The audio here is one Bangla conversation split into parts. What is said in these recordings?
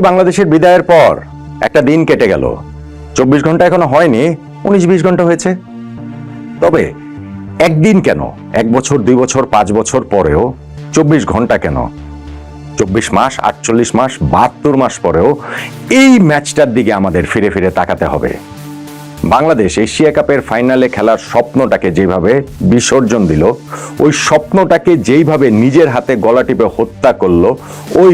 বাংলাদেশের বিদায়ের পর একটা দিন কেটে গেল। চব্বিশ ঘণ্টা এখনও হয়নি, উনিশ বিশ ঘণ্টা হয়েছে। তবে একদিন কেন? এক বছর, দুই বছর, পাঁচ বছর পরেও চব্বিশ ঘণ্টা কেন? চব্বিশ মাস, আটচল্লিশ মাস, বাহাত্তর মাস পরেও এই ম্যাচটার দিকে আমাদের ফিরে ফিরে তাকাতে হবে। বাংলাদেশ এশিয়া কাপের ফাইনালে খেলার স্বপ্নটাকে যেভাবে বিসর্জন দিল, ওই স্বপ্নটাকে যেইভাবে নিজের হাতে গলা টিপে হত্যা করল, ওই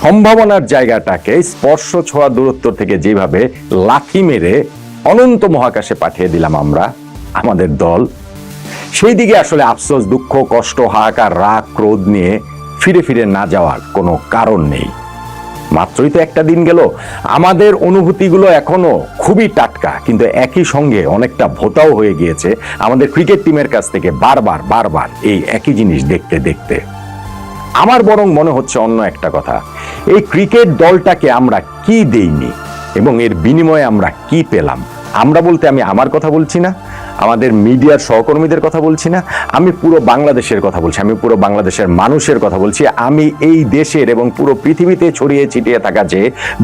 সম্ভাবনার জায়গাটাকে স্পর্শ ছোঁয়া দূরত্ব থেকে যেভাবে লাথি মেরে অনন্ত মহাকাশে পাঠিয়ে দিলাম আমরা, আমাদের দল, সেই দিকে আসলে আফসোস, দুঃখ, কষ্ট, হাহাকার, রাগ, ক্রোধ নিয়ে ফিরে ফিরে না যাওয়ার কোনো কারণ নেই। মাত্রই তো একটা দিন গেল। আমাদের অনুভূতিগুলো এখনও খুবই টাটকা, কিন্তু একই সঙ্গে অনেকটা ভোতাও হয়ে গিয়েছে। আমাদের ক্রিকেট টিমের কাছ থেকে বারবার বারবার এই একই জিনিস দেখতে দেখতে। আমার বরং মনে হচ্ছে অন্য একটা কথা। এই ক্রিকেট দলটাকে আমরা কি দেইনি এবং এর বিনিময়ে আমরা কি পেলাম? আমরা বলতে আমি আমার কথা বলছি না, আমাদের মিডিয়ার সহকর্মীদের কথা বলছি না, আমি পুরো বাংলাদেশের কথা বলছি, আমি পুরো বাংলাদেশের মানুষের কথা বলছি। আমি এই দেশের এবং পুরো পৃথিবীতে ছড়িয়ে ছিটিয়ে থাকা যে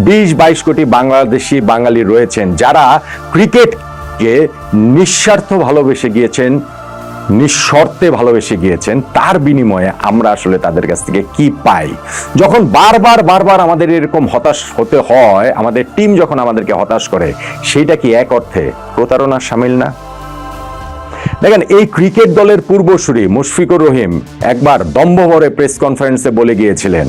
বিশ বাইশ কোটি বাংলাদেশি বাঙালি রয়েছেন, যারা ক্রিকেটকে নিঃস্বার্থ ভালোবেসে গিয়েছেন নিঃশর্তে ভালোবেসে গিয়েছেন, তার বিনিময়ে আমরা আসলে তাদের কাছ থেকে কি পাই? যখন বারবার বারবার আমাদের এরকম হতাশ হতে হয়, আমাদের টিম যখন আমাদেরকে হতাশ করে, সেইটা কি এক অর্থে প্রতারণার সামিল না? দেখেন, এই ক্রিকেট দলের পূর্বসূরি মুশফিকুর রহিম একবার দম্ভভরে প্রেস কনফারেন্সে বলে গিয়েছিলেন,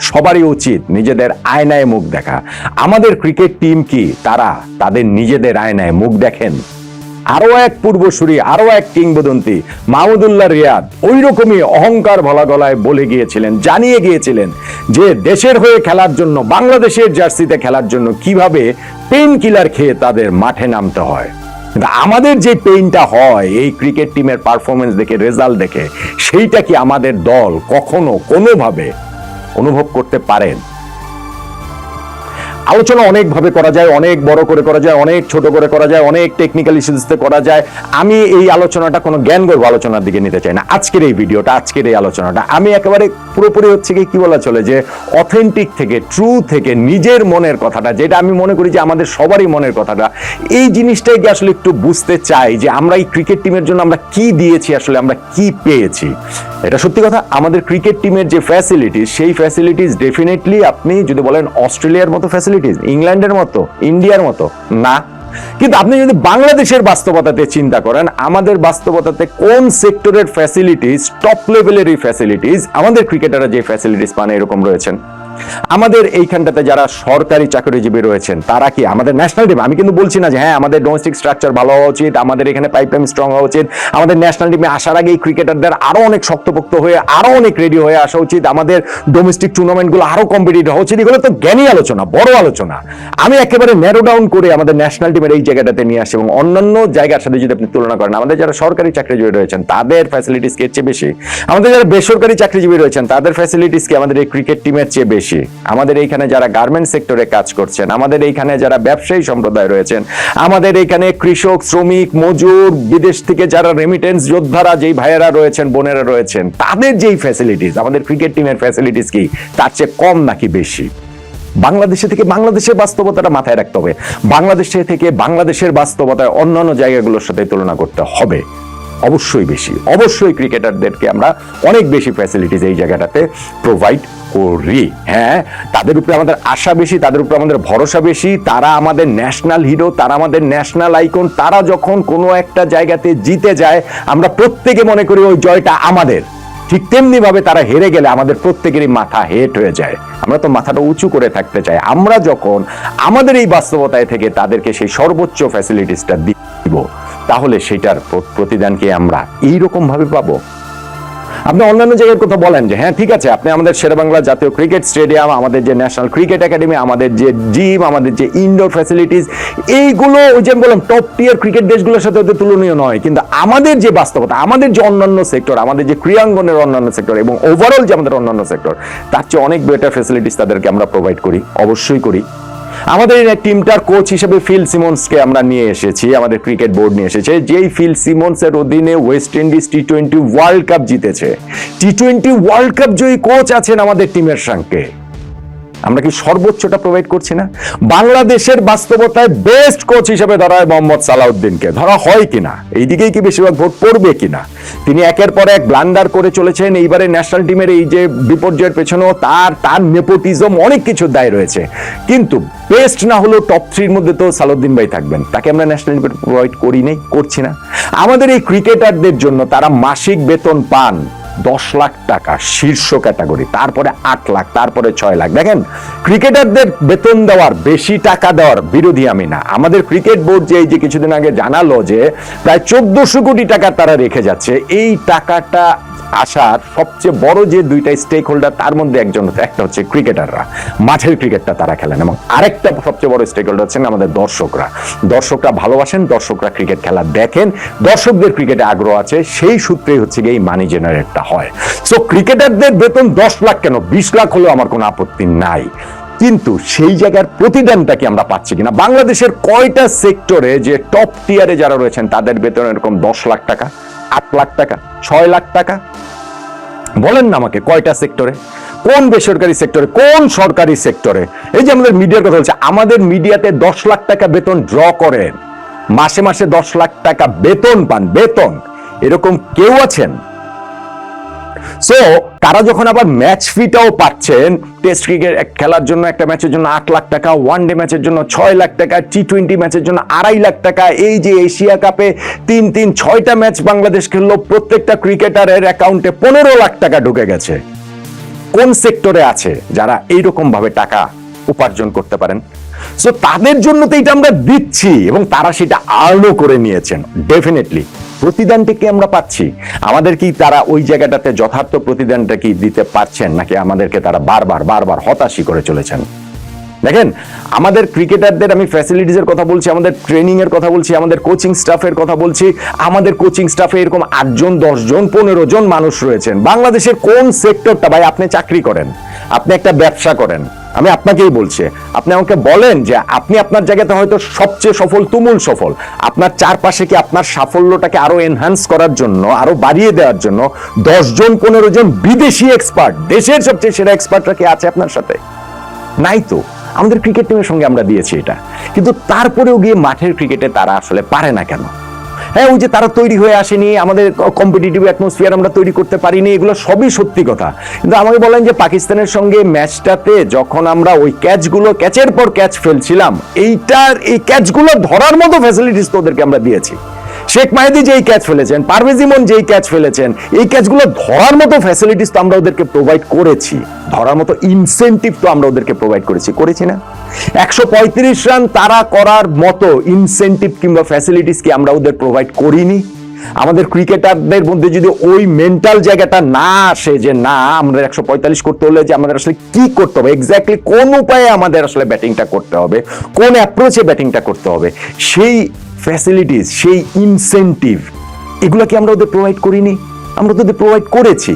সবারই উচিত নিজেদের আয়নায় মুখ দেখা। আমাদের ক্রিকেট টিম কি? তারা তাদের নিজেদের আয়নায় মুখ দেখেন? আরও এক পূর্বসূরি আরও এক কিংবদন্তি, মাহমুদুল্লাহ রিয়াদ। ওই রকমই অহংকার ভলা গলায় বলে গিয়েছিলেন, জানিয়ে গিয়েছিলেন যে দেশের হয়ে খেলার জন্য, বাংলাদেশের জার্সিতে খেলার জন্য কীভাবে পেন কিলার খেয়ে তাদের মাঠে নামতে হয়। কিন্তু আমাদের যে পেইনটা হয়, এই ক্রিকেট টিমের পারফরমেন্স দেখে, রেজাল্ট দেখে, সেইটা কি আমাদের দল কখনো কোনোভাবে অনুভব করতে পারেন? আলোচনা অনেকভাবে করা যায়, অনেক বড় করে করা যায়, অনেক ছোট করে করা যায়, অনেক টেকনিক্যাল ইস্যুসতে করা যায়। আমি এই আলোচনাটা কোনো জ্ঞান গর্ব আলোচনার দিকে নিতে চাই না। আজকের এই ভিডিওটা, আজকের এই আলোচনাটা, আমি একেবারে পুরোপুরি হচ্ছে কি কি বলা চলে যে অথেন্টিক থেকে ট্রু থেকে নিজের মনের কথাটা, যেটা আমি মনে করি যে আমাদের সবারই মনের কথাটা, এই জিনিসটাই কি আসলে একটু বুঝতে চাই যে আমরা এই ক্রিকেট টিমের জন্য আমরা কি দিয়েছি, আসলে আমরা কি পেয়েছি। এটা সত্যি কথা, আমাদের ক্রিকেট টিমের যে ফ্যাসিলিটিস সেই ফ্যাসিলিটিস ডেফিনেটলি আপনি যদি বলেন অস্ট্রেলিয়ার মতো ফ্যাসিলিটিস ইংল্যান্ডের মতো ইন্ডিয়ার মতো, না। কিন্তু আপনি যদি বাংলাদেশের বাস্তবতাতে চিন্তা করেন, আমাদের বাস্তবতাতে কোন সেক্টরের ফ্যাসিলিটিস টপ লেভেলের এই ফ্যাসিলিটিস আমাদের ক্রিকেটাররা যে ফ্যাসিলিটিস পান, এরকম রয়েছেন। আমাদের এইখানটাতে যারা সরকারি চাকরিজীবী রয়েছেন, তারা কি আমাদের ন্যাশনাল টিম আমি কিন্তু বলছি না যে হ্যাঁ আমাদের ডোমেস্টিক স্ট্রাকচার ভালো হওয়া উচিত, আমাদের এখানে পাইপলাইন স্ট্রং হওয়া উচিত, আমাদের ন্যাশনাল টিমে আসার আগে এই ক্রিকেটারদের আরও অনেক শক্তপোক্ত হয়ে আরও অনেক রেডি হয়ে আসা উচিত, আমাদের ডোমেস্টিক টুর্নামেন্টগুলো আরও কম্পিটিটিভ হওয়া উচিত, এগুলো তো জ্ঞানী আলোচনা, বড় আলোচনা। আমি একেবারে ন্যারো ডাউন করে আমাদের ন্যাশনাল টিমের এই জায়গাটাতে নিয়ে আসি এবং অন্যান্য জায়গার সাথে যদি আপনি তুলনা করেন, আমাদের যারা সরকারি চাকরিজীবী রয়েছেন, তাদের ফ্যাসিলিটিস কে চেয়ে বেশি, আমাদের যারা বেসরকারি চাকরিজীবী রয়েছেন, তাদের ফ্যাসিলিটিস কি আমাদের এই ক্রিকেট টিমের চেয়ে বেশি। আমাদের এইখানে যারা গার্মেন্ট সেক্টরে কাজ করছেন, আমাদের এইখানে যারা ব্যবসায়ী সম্প্রদায় রয়েছেন, আমাদের এইখানে কৃষক, শ্রমিক, মজুর, বিদেশ থেকে যারা রেমিটেন্স যোদ্ধারা, যেই ভাইয়েরা রয়েছেন, বোনেরা রয়েছেন, তাদের যেই ফ্যাসিলিটিস আমাদের ক্রিকেট টিমের ফ্যাসিলিটিস কি? তার চেয়ে কম নাকি বেশি? বাংলাদেশে থেকে বাংলাদেশের বাস্তবতাটা মাথায় রাখতে হবে। বাংলাদেশে থেকে বাংলাদেশের বাস্তবতায় অন্যান্য জায়গাগুলোর সাথে তুলনা করতে হবে। অবশ্যই বেশি। অবশ্যই ক্রিকেটারদেরকে আমরা অনেক বেশি ফ্যাসিলিটিস এই জায়গাটাতে প্রোভাইড করি। হ্যাঁ তাদের উপরে আমাদের আশা বেশি, তাদের উপরে আমাদের ভরসা বেশি, তারা আমাদের ন্যাশনাল হিরো তারা আমাদের ন্যাশনাল আইকন তারা যখন কোনো একটা জায়গাতে জিতে যায়, আমরা প্রত্যেকে মনে করি ওই জয়টা আমাদের। ঠিক তেমনি ভাবে তারা হেরে গেলে আমাদের প্রত্যেকেরই মাথা হেট হয়ে যায়। আমরা তো মাথাটা উঁচু করে থাকতে চাই। আমরা যখন আমাদের এই বাস্তবতায় থেকে তাদেরকে সেই সর্বোচ্চ ফ্যাসিলিটিসটা দিব, তাহলে সেটার প্রতিদানকে আমরা এইরকম ভাবে পাবো। আপনি অন্যান্য জায়গার কথা বলেন যে হ্যাঁ ঠিক আছে, আপনি আমাদের শেরেবাংলা জাতীয় ক্রিকেট স্টেডিয়াম, আমাদের যে ন্যাশনাল ক্রিকেট একাডেমি, আমাদের যে জিম, আমাদের যে ইনডোর ফ্যাসিলিটিস এইগুলো ওই যে বললাম টপ টিয়ার ক্রিকেট দেশগুলোর সাথে ওদের তুলনীয় নয়। কিন্তু আমাদের যে বাস্তবতা, আমাদের যে অন্যান্য সেক্টর আমাদের যে ক্রীড়াঙ্গনের অন্যান্য সেক্টর এবং ওভারঅল যে আমাদের অন্যান্য সেক্টর তার চেয়ে অনেক বেটার ফ্যাসিলিটিস তাদেরকে আমরা প্রোভাইড করি, অবশ্যই করি। আমাদের এই টিমটার কোচ হিসেবে ফিল সিমন্সকে আমরা নিয়ে এসেছি, আমাদের ক্রিকেট বোর্ড নিয়ে এসেছে, যেই ফিল সিমন্সের অধীনে West Indies T twenty World Cup জিতেছে। টি টোয়েন্টি ওয়ার্ল্ড কাপ জয়ী কোচ আছেন আমাদের টিমের সঙ্গে। আমরা কি সর্বোচ্চটা প্রোভাইড করছি না? বাংলাদেশের বাস্তবতায় বেস্ট কোচ হিসেবে ধরা হয় মোহাম্মদ সালাউদ্দিনকে। ধরা হয় কিনা? এইদিকেই কি বেশিরভাগ ভোট পড়বে কিনা? তিনি একের পর এক ব্লান্ডার করে চলেছেন। এইবারে ন্যাশনাল টিমের এই যে বিপর্যয়ের পেছনেও তার তার নেপোটিজম অনেক কিছু দায় রয়েছে। কিন্তু বেস্ট না হলেও টপ থ্রির মধ্যে তো সালাউদ্দিন ভাই থাকবেন। তাকে আমরা ন্যাশনাল টিমে প্রোভাইড করি নাই, করছি না। আমাদের এই ক্রিকেটারদের জন্য তারা মাসিক বেতন পান। দশ লাখ টাকা শীর্ষ ক্যাটাগরি, তারপরে আট লাখ, তারপরে ছয় লাখ। দেখেন, ক্রিকেটারদের বেতন দেওয়ার, বেশি টাকা দেওয়ার বিরোধী আমি না। আমাদের ক্রিকেট বোর্ড যে এই যে কিছুদিন আগে জানালো যে প্রায় চোদ্দশো কোটি টাকা তারা রেখে যাচ্ছে, এই টাকাটা আসার সবচেয়ে বড় যে দুইটা স্টেক হোল্ডার তার মধ্যে একজন একটা হচ্ছে ক্রিকেটাররা মাঠের ক্রিকেটটা তারা খেলেন এবং আরেকটা সবচেয়ে বড় স্টেক হোল্ডার হচ্ছেন আমাদের দর্শকরা। দর্শকরা ভালোবাসেন, দর্শকরা ক্রিকেট খেলা দেখেন, দর্শকদের ক্রিকেটে আগ্রহ আছে, সেই সূত্রেই হচ্ছে গিয়ে এই মানি জেনারেটটা হয়। সো ক্রিকেটারদের বেতন দশ লাখ কেন? বিশ লাখ হলেও আমার কোনো আপত্তি নাই। কিন্তু সেই জায়গার প্রতিদানটা কি আমরা পাচ্ছি কিনা? বাংলাদেশের কয়টা সেক্টরে যে টপ টিয়ারে যারা রয়েছেন, তাদের বেতন এরকম দশ লাখ টাকা, আট লাখ টাকা? ছয় লাখ টাকা? বলেন না আমাকে, কয়টা সেক্টরে? কোন বেসরকারি সেক্টরে, কোন সরকারি সেক্টরে? এই যে আমাদের মিডিয়ার কথা বলছে, আমাদের মিডিয়াতে দশ লাখ টাকা বেতন ড্র করেন। মাসে মাসে দশ লাখ টাকা বেতন পান, বেতন। এরকম কেউ আছেন? সো তারা যখন আবার ম্যাচ ফিটাও পাচ্ছেন টেস্ট ক্রিকেট খেলার জন্য একটা ম্যাচের জন্য আট লাখ টাকা ওয়ান ডে ম্যাচের জন্য ছয় লাখ টাকা টি টোয়েন্টি ম্যাচের জন্য আড়াই লাখ টাকা, এই যে এশিয়া কাপে তিন তিন, ছয়টা ম্যাচ বাংলাদেশ খেললো, প্রত্যেকটা ক্রিকেটারের অ্যাকাউন্টে পনেরো লাখ টাকা ঢুকে গেছে। কোন সেক্টরে আছে যারা এইরকম ভাবে টাকা উপার্জন করতে পারেন? সো তাদের জন্য তো এটা আমরা দিচ্ছি এবং তারা সেটা আর্নও করে নিয়েছেন ডেফিনেটলি প্রতিদানটা কি আমরা পাচ্ছি। আমাদের কি তারা ওই জায়গাটাতে যথার্থ প্রতিদানটা কি দিতে পারছেন, নাকি আমাদেরকে তারা বারবার বারবার হতাশই করে চলেছেন? দেখেন, আমাদের ক্রিকেটারদের আমি ফ্যাসিলিটিস এর কথা বলছি, আমাদের ট্রেনিং এর কথা বলছি, আমাদের কোচিং স্টাফের কথা বলছি, আমাদের কোচিং স্টাফে এরকম আটজন, দশজন, পনেরো জন মানুষ রয়েছেন। বাংলাদেশের কোন সেক্টরটা ভাই আপনি চাকরি করেন? আপনি একটা ব্যবসা করেন। আমি আপনাকেই বলছি, আপনি আমাকে বলেন যে আপনি আপনার জায়গাতে হয়তো সবচেয়ে সফল, তুমুল সফল। আপনার চারপাশে কি আপনার সাফল্যটাকে আরও এনহ্যান্স করার জন্য, আরও বাড়িয়ে দেওয়ার জন্য দশজন, পনেরো জন বিদেশি এক্সপার্ট দেশের সবচেয়ে সেরা এক্সপার্টরা কি আছে আপনার সাথে? নাই তো। আমাদের ক্রিকেট টিমের সঙ্গে আমরা দিয়েছি এটা। কিন্তু তারপরেও গিয়ে মাঠের ক্রিকেটে তারা আসলে পারে না কেন? হ্যাঁ ওই যে তারা তৈরি হয়ে আসেনি, আমাদের কম্পিটিটিভ অ্যাটমসফিয়ার আমরা তৈরি করতে পারিনি, এগুলো সবই সত্যি কথা। কিন্তু আমাকে বলেন যে পাকিস্তানের সঙ্গে ম্যাচটাতে যখন আমরা ওই ক্যাচগুলো ক্যাচের পর ক্যাচ ফেলছিলাম, এইটার এই ক্যাচগুলো ধরার মতো ফ্যাসিলিটিস তো ওদেরকে আমরা দিয়েছি। শেখ মাহিদি যেই ক্যাচ ফেলেছেন, পারভেজ ইমন যেই ক্যাচ ফেলেছেন, এই ক্যাচগুলো ধরার মতো ফ্যাসিলিটিস তো আমরা ওদেরকে প্রোভাইড করেছি। ধরার মতো ইনসেন্টিভ তো আমরা ওদেরকে প্রোভাইড করেছি। করেছি না? একশো পঁয়ত্রিশ রান তারা করার মতো ইনসেন্টিভ কিংবা ফ্যাসিলিটিস কি আমরা ওদের প্রোভাইড করিনি? আমাদের ক্রিকেটারদের মধ্যে যদি ওই মেন্টাল জায়গাটা না আসে যে না আমরা একশো পঁয়তাল্লিশ করতে হলে যে আমাদের আসলে কি করতে হবে? এক্স্যাক্টলি কোন উপায়ে আমাদের আসলে ব্যাটিংটা করতে হবে? কোন অ্যাপ্রোচে ব্যাটিংটা করতে হবে? সেই ফ্যাসিলিটিস সেই ইনসেন্টিভ এগুলো কি আমরা ওদের প্রোভাইড করিনি? আমরা তো ওদের প্রোভাইড করেছি।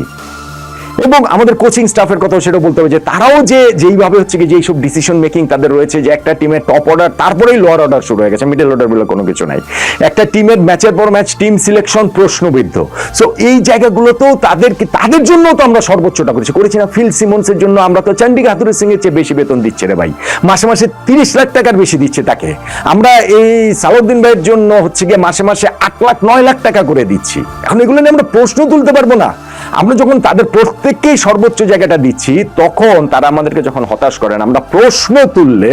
এবং আমাদের কোচিং স্টাফের কথা সেটা বলতে হবে যে তারাও যে যেইভাবে হচ্ছে কি যেই সব ডিসিশন মেকিং তাদের রয়েছে, যে একটা টিমের টপ অর্ডার তারপরেই লোয়ার অর্ডার শুরু হয়ে গেছে মিডল অর্ডার বলে কোনো কিছু নাই। একটা টিমের ম্যাচের পর ম্যাচ টিম সিলেকশন প্রশ্নবিদ্ধ। সো এই জায়গাগুলোতেও তাদেরকে, তাদের জন্য তো আমরা সর্বোচ্চটা করেছি। করেছি না ফিল সিমন্সের জন্য, আমরা তো চন্ডিকা হাতুরের সিং এর চেয়ে বেশি বেতন দিচ্ছে রে ভাই। মাসে মাসে তিরিশ লাখ টাকার বেশি দিচ্ছে তাকে। আমরা এই সালাউদ্দিন ভাইয়ের জন্য হচ্ছে গিয়ে মাসে মাসে আট লাখ, নয় লাখ টাকা করে দিচ্ছি। এখন এগুলো নিয়ে আমরা প্রশ্ন তুলতে পারব না। আমরা যখন তাদের প্রত্যেককেই সর্বোচ্চ জায়গাটা দিচ্ছি, তখন তারা আমাদেরকে যখন হতাশ করেন, আমরা প্রশ্ন তুললে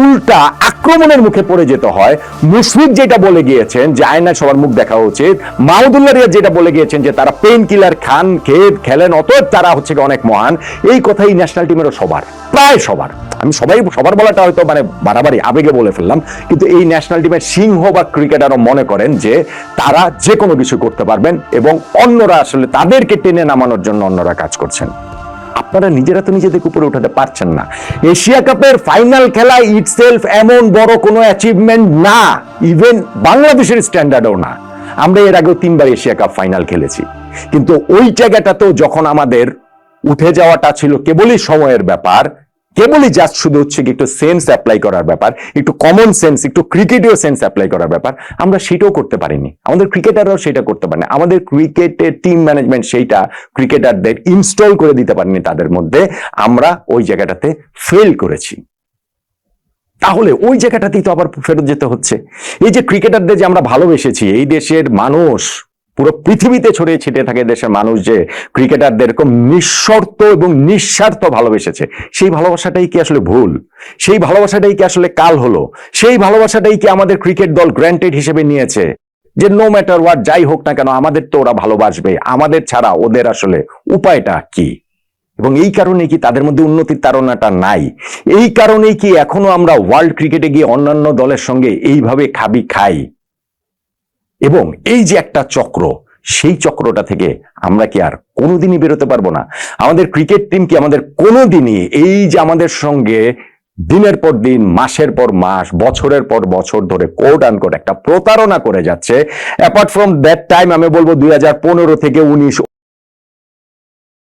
উল্টা আক্রমণের মুখে পড়ে যেতে হয়। মুশফিক যেটা বলে গিয়েছেন যে আয়না সবার মুখ দেখা উচিত। মাহমুদুল্লাহ রিয়াদ যেটা বলে গিয়েছেন যে, তারা পেন কিলার খান, খেয়ে, খেলেন, অতএব তারা হচ্ছে অনেক মহান। এই কথাই ন্যাশনাল টিমেরও সবার, প্রায় সবার। আমি সবাই, সবার বলাটা হয়তো মানে বাড়াবাড়ি, আবেগে বলে ফেললাম, কিন্তু এই ন্যাশনাল টিমের সিংহ বা ক্রিকেটারও মনে করেন যে, তারা যে কোনো কিছু করতে পারবেন এবং অন্যরা আসলে তাদেরকে টেনে নামানোর জন্য অন্যরা কাজ করছেন। আপনারা নিজেরা তো নিজেদের উপরে উঠাতে পারছেন না। এশিয়া কাপের ফাইনাল খেলা ইটসেলফ এমন বড় কোনো অ্যাচিভমেন্ট না। ইভেন বাংলাদেশের স্ট্যান্ডার্ডও না। আমরা এর আগেও তিনবার এশিয়া কাপ ফাইনাল খেলেছি। কিন্তু ওই জায়গাটাতেও যখন আমাদের উঠে যাওয়াটা ছিল কেবলই সময়ের ব্যাপার কেবলই জাস্ট শুধু হচ্ছে কি একটু সেন্স অ্যাপ্লাই করার ব্যাপার, একটু কমন সেন্স একটু ক্রিকেটীয় সেন্স অ্যাপ্লাই করার ব্যাপার, আমরা সেটাও করতে পারিনি। আমাদের ক্রিকেটাররাও সেটা করতে পারেনি। আমাদের ক্রিকেটের টিম ম্যানেজমেন্ট সেইটা ক্রিকেটারদের ইনস্টল করে দিতে পারেনি তাদের মধ্যে। আমরা ওই জায়গাটাতে ফেল করেছি। তাহলে ওই জায়গাটাতেই তো আবার ফেরত যেতে হচ্ছে। এই যে ক্রিকেটারদের যে আমরা ভালোবেসেছি, এই দেশের মানুষ পুরো পৃথিবীতে ছড়িয়ে ছিটিয়ে থাকে দেশের মানুষ যে ক্রিকেটারদের এরকম নিঃশর্ত এবং নিঃস্বার্থ ভালোবেসেছে। সেই ভালোবাসাটাই কি আসলে ভুল? সেই ভালোবাসাটাই কি আসলে কাল হলো? সেই ভালোবাসাটাই কি আমাদের ক্রিকেট দল গ্র্যান্টেড হিসেবে নিয়েছে? যে নো ম্যাটার হোয়াট যাই হোক না কেন, আমাদের তো ওরা ভালোবাসবে। আমাদের ছাড়া ওদের আসলে উপায়টা কি? এবং এই কারণে কি তাদের মধ্যে উন্নতির তাড়নাটা নাই? এই কারণেই কি এখনও আমরা ওয়ার্ল্ড ক্রিকেটে গিয়ে অন্যান্য দলের সঙ্গে এইভাবে খাবি খাই? এবং এই যে একটা চক্র, সেই চক্রটা থেকে আমরা কি আর কোনোদিনই বেরোতে পারব না? আমাদের ক্রিকেট টিম কি আমাদের কোনোদিনই এই যে আমাদের সঙ্গে দিনের পর দিন, মাসের পর মাস, বছরের পর বছর ধরে কোর্ট আন কোর্ট একটা প্রতারণা করে যাচ্ছে। অ্যাপার্ট ফ্রম দ্যাট টাইম আমি বলব দুই হাজার পনেরো থেকে উনিশ